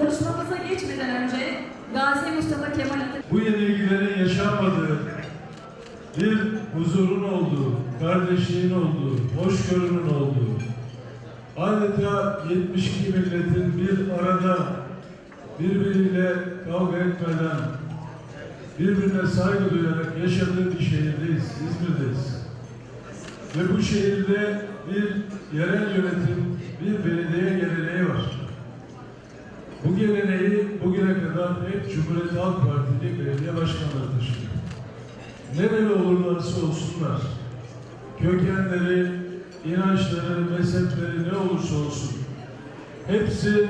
Konuşmamıza geçmeden önce Gazi Mustafa Kemal Atatürk Bu yenilgilerin yaşanmadığı, bir huzurun olduğu, kardeşliğin olduğu, hoşgörünün olduğu, adeta 72 milletin bir arada birbiriyle kavga etmeden, birbirine saygı duyarak yaşadığı bir şehirdeyiz, İzmir'deyiz. Ve bu şehirde bir yerel yönetim, bir belediye geleneği var. Bu geleneği bugüne kadar hep Cumhuriyet Halk Partili belediye başkanları taşıyor. Nereli olurlarsa olsunlar, kökenleri, inançları, mezhepleri ne olursa olsun, hepsi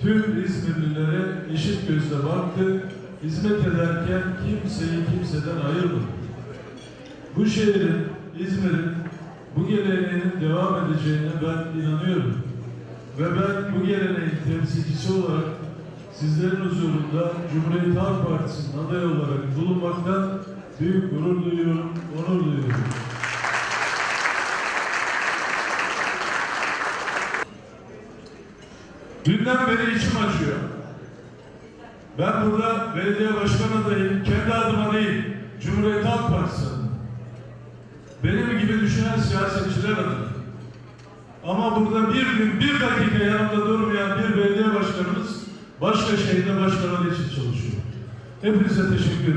tüm İzmirlilere eşit gözle baktı, hizmet ederken kimseyi kimseden ayırmadı. Bu şehrin, İzmir'in bu geleneğinin devam edeceğine ben inanıyorum. Ve ben bu geleneğin temsilcisi olarak sizlerin huzurunda Cumhuriyet Halk Partisi'nin adayı olarak bulunmaktan büyük gurur duyuyorum, onur duyuyorum. Dünden beri içim acıyor. Ben burada belediye başkan adayım, kendi adıma değil, Cumhuriyet Halk Partisi adına. Benim gibi düşünen siyasetçiler adına. Ama burada bir gün, bir dakika yanımda durmayan bir belediye başkanımız başka şehirde başkanlığı için çalışıyor. Hepinize teşekkür ederim.